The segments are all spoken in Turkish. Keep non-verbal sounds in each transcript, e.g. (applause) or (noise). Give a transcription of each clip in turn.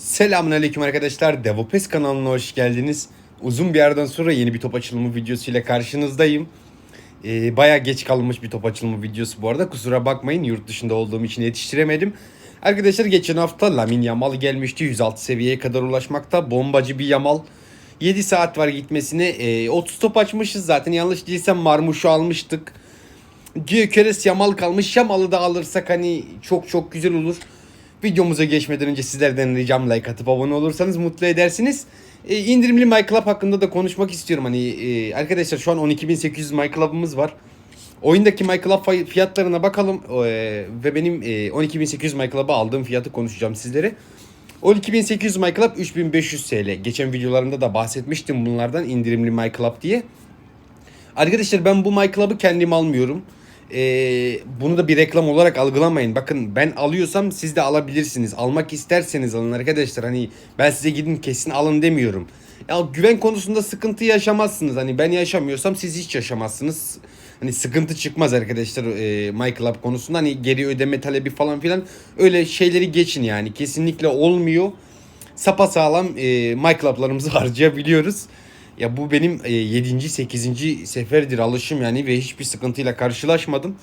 Selamünaleyküm arkadaşlar. Devopes kanalına hoş geldiniz. Uzun bir yerden sonra yeni bir top açılımı videosuyla karşınızdayım. Ee, Baya geç kalmış bir top açılımı videosu bu arada. Kusura bakmayın yurt dışında olduğum için yetiştiremedim. Arkadaşlar geçen hafta Lamin Yamal gelmişti. 106 seviyeye kadar ulaşmakta. Bombacı bir Yamal. 7 saat var gitmesine. Ee, 30 top açmışız zaten. Yanlış değilsem Marmuş'u almıştık. Gyökeres Yamal kalmış. Yamal'ı da alırsak hani çok çok güzel olur. Videomuza geçmeden önce sizlerden ricam like atıp abone olursanız mutlu edersiniz. E, indirimli MyClub hakkında da konuşmak istiyorum. Hani e, arkadaşlar şu an 12.800 MyClub'ımız var. Oyundaki MyClub fiyatlarına bakalım e, ve benim e, 12.800 MyClub'a aldığım fiyatı konuşacağım sizlere. 12.800 MyClub 3500 TL. Geçen videolarımda da bahsetmiştim bunlardan indirimli MyClub diye. Arkadaşlar ben bu MyClub'ı kendim almıyorum. Ee, bunu da bir reklam olarak algılamayın. Bakın ben alıyorsam siz de alabilirsiniz. Almak isterseniz alın arkadaşlar. Hani ben size gidin kesin alın demiyorum. Ya güven konusunda sıkıntı yaşamazsınız. Hani ben yaşamıyorsam siz hiç yaşamazsınız. Hani sıkıntı çıkmaz arkadaşlar e, MyClub konusunda. Hani geri ödeme talebi falan filan öyle şeyleri geçin yani. Kesinlikle olmuyor. Sapasağlam e, MyClub'larımızı (laughs) harcayabiliyoruz. Ya bu benim e, 7. 8. seferdir alışım yani ve hiçbir sıkıntıyla karşılaşmadım.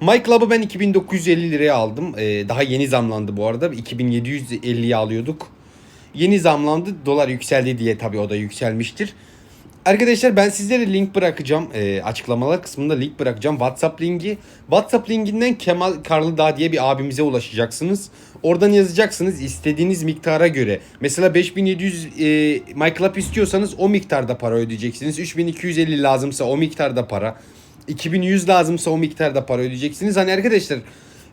My Club'ı ben 2950 liraya aldım. E, daha yeni zamlandı bu arada. 2750'ye alıyorduk. Yeni zamlandı. Dolar yükseldi diye tabii o da yükselmiştir. Arkadaşlar ben sizlere link bırakacağım. E, açıklamalar kısmında link bırakacağım. WhatsApp linki. WhatsApp linkinden Kemal Karlıdağ diye bir abimize ulaşacaksınız. Oradan yazacaksınız istediğiniz miktara göre. Mesela 5700 e, MyClub istiyorsanız o miktarda para ödeyeceksiniz. 3250 lazımsa o miktarda para. 2100 lazımsa o miktarda para ödeyeceksiniz. Hani arkadaşlar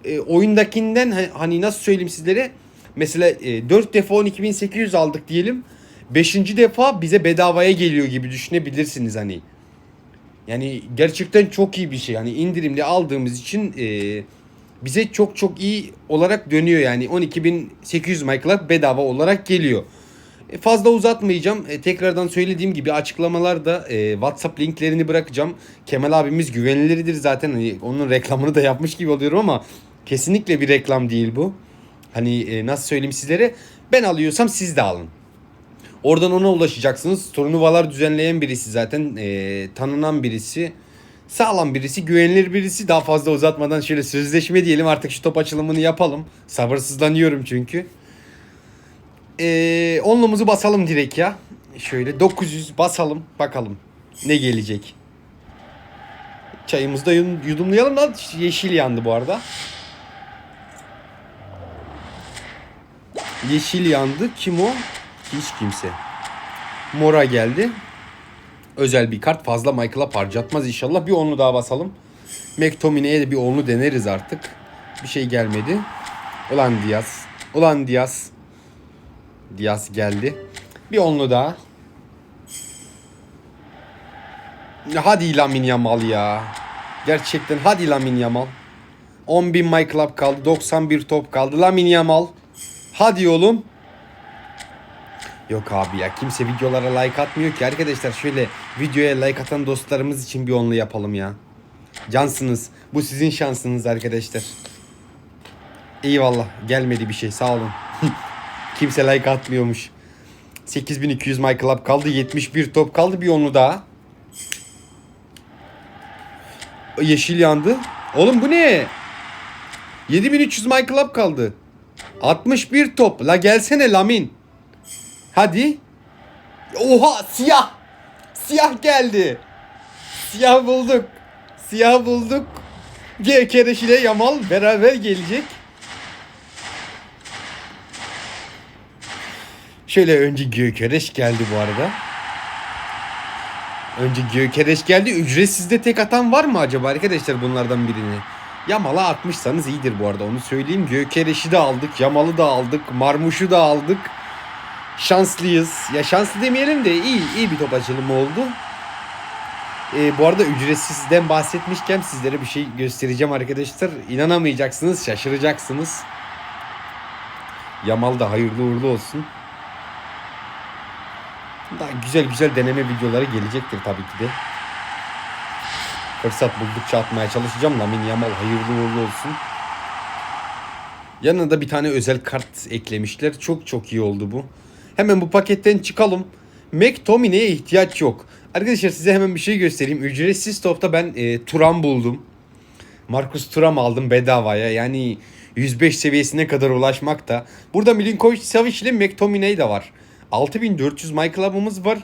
e, oyundakinden ha- hani nasıl söyleyeyim sizlere mesela e, 4 defa 12800 aldık diyelim. 5. defa bize bedavaya geliyor gibi düşünebilirsiniz hani. Yani gerçekten çok iyi bir şey. Yani indirimli aldığımız için e, bize çok çok iyi olarak dönüyor yani 12.800 MyClub bedava olarak geliyor. E, fazla uzatmayacağım. E, tekrardan söylediğim gibi açıklamalarda e, WhatsApp linklerini bırakacağım. Kemal abimiz güvenilirdir zaten. Hani onun reklamını da yapmış gibi oluyorum ama kesinlikle bir reklam değil bu. Hani e, nasıl söyleyeyim sizlere? Ben alıyorsam siz de alın. Oradan ona ulaşacaksınız. Turnuvalar düzenleyen birisi zaten. e, tanınan birisi. Sağlam birisi, güvenilir birisi. Daha fazla uzatmadan şöyle sözleşme diyelim artık şu top açılımını yapalım. Sabırsızlanıyorum çünkü. Ee, onlumuzu basalım direkt ya. Şöyle 900 basalım bakalım ne gelecek. Çayımızı da yudum- yudumlayalım da yeşil yandı bu arada. Yeşil yandı. Kim o? Hiç kimse. Mora geldi. Özel bir kart fazla Michael'a harcatmaz inşallah. Bir onlu daha basalım. McTominay'e de bir onlu deneriz artık. Bir şey gelmedi. Ulan Diaz. Ulan Diaz. Diaz geldi. Bir onlu daha. Hadi Lamin Yamal ya. Gerçekten hadi Lamin Yamal. 10.000 My Club kaldı. 91 top kaldı. Lamin Yamal. Hadi oğlum. Yok abi ya kimse videolara like atmıyor ki arkadaşlar şöyle videoya like atan dostlarımız için bir onlu yapalım ya. Cansınız. Bu sizin şansınız arkadaşlar. Eyvallah gelmedi bir şey sağ olun. (laughs) kimse like atmıyormuş. 8200 My Club kaldı 71 top kaldı bir onlu daha. Yeşil yandı. Oğlum bu ne? 7300 My Club kaldı. 61 top. La gelsene Lamin. Hadi. Oha siyah. Siyah geldi. Siyah bulduk. Siyah bulduk. Gekereş ile Yamal beraber gelecek. Şöyle önce Gökereş geldi bu arada. Önce Gökereş geldi. Ücretsiz de tek atan var mı acaba arkadaşlar bunlardan birini? Yamal'a atmışsanız iyidir bu arada onu söyleyeyim. Gökereş'i de aldık. Yamal'ı da aldık. Marmuş'u da aldık. Şanslıyız. Ya şanslı demeyelim de iyi iyi bir top açılımı oldu. Ee, bu arada ücretsizden bahsetmişken sizlere bir şey göstereceğim arkadaşlar. İnanamayacaksınız, şaşıracaksınız. Yamal da hayırlı uğurlu olsun. Daha güzel güzel deneme videoları gelecektir tabii ki de. Fırsat buldukça atmaya çalışacağım. Lamin Yamal hayırlı uğurlu olsun. Yanına da bir tane özel kart eklemişler. Çok çok iyi oldu bu. Hemen bu paketten çıkalım. McTominay'e ihtiyaç yok. Arkadaşlar size hemen bir şey göstereyim. Ücretsiz topta ben e, Turan buldum. Marcus Thuram aldım bedavaya. Yani 105 seviyesine kadar ulaşmakta. Burada Milinkovic Savic ile McTominay de var. 6400 My Club'ımız var.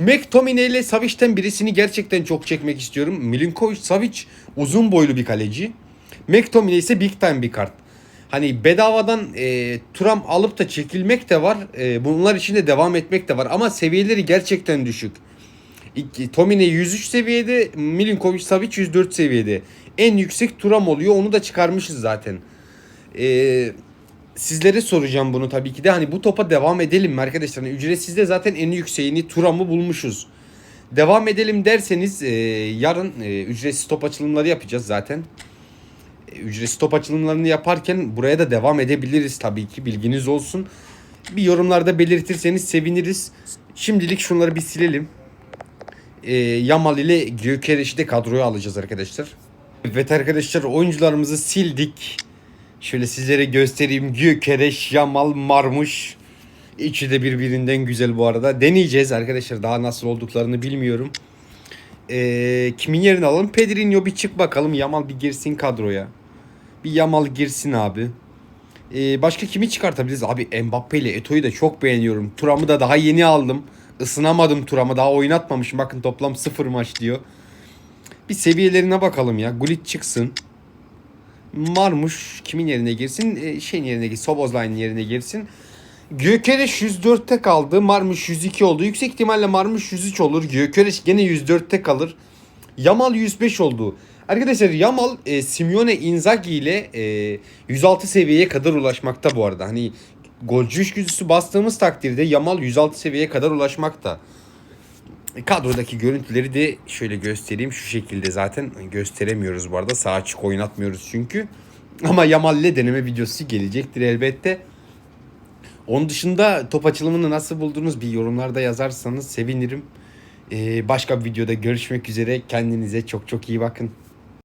McTominay ile Savic'ten birisini gerçekten çok çekmek istiyorum. Milinkovic Savic uzun boylu bir kaleci. McTominay ise big time bir kart. Hani bedavadan e, Turam alıp da çekilmek de var. E, bunlar için de devam etmek de var. Ama seviyeleri gerçekten düşük. Tomine 103 seviyede, Milinkovic Savic 104 seviyede. En yüksek Turam oluyor. Onu da çıkarmışız zaten. Ee, sizlere soracağım bunu tabii ki de. Hani bu topa devam edelim mi arkadaşlar? Hani ücretsizde zaten en yükseğini Turam'ı bulmuşuz. Devam edelim derseniz e, yarın e, ücretsiz top açılımları yapacağız zaten. Ücretsiz top açılımlarını yaparken buraya da devam edebiliriz tabii ki bilginiz olsun. Bir yorumlarda belirtirseniz seviniriz. Şimdilik şunları bir silelim e, Yamal ile Gyökeres'i de kadroya alacağız arkadaşlar. Evet arkadaşlar oyuncularımızı sildik. Şöyle sizlere göstereyim. Gyökeres, Yamal, Marmuş. İçi de birbirinden güzel bu arada. Deneyeceğiz arkadaşlar. Daha nasıl olduklarını bilmiyorum. E, kimin yerini alalım? Pedrinho bir çık bakalım. Yamal bir girsin kadroya. Bir Yamal girsin abi. E, başka kimi çıkartabiliriz? Abi Mbappe ile Eto'yu da çok beğeniyorum. Turam'ı da daha yeni aldım. Isınamadım Turam'ı daha oynatmamışım. Bakın toplam sıfır maç diyor. Bir seviyelerine bakalım ya. Gullit çıksın. Marmuş kimin yerine girsin? E, şeyin yerine girsin. Sobozlay'ın yerine girsin. Gökereş 104'te kaldı. Marmuş 102 oldu. Yüksek ihtimalle Marmuş 103 olur. Gökereş gene 104'te kalır. Yamal 105 oldu. Arkadaşlar Yamal e, Simeone Inzaghi ile e, 106 seviyeye kadar ulaşmakta bu arada. Hani golcü gücüsü bastığımız takdirde Yamal 106 seviyeye kadar ulaşmakta. E, Kadrodaki görüntüleri de şöyle göstereyim. Şu şekilde zaten gösteremiyoruz bu arada. Sağ açık oynatmıyoruz çünkü. Ama Yamal ile deneme videosu gelecektir elbette. Onun dışında top açılımını nasıl buldunuz bir yorumlarda yazarsanız sevinirim. Ee, başka bir videoda görüşmek üzere. Kendinize çok çok iyi bakın.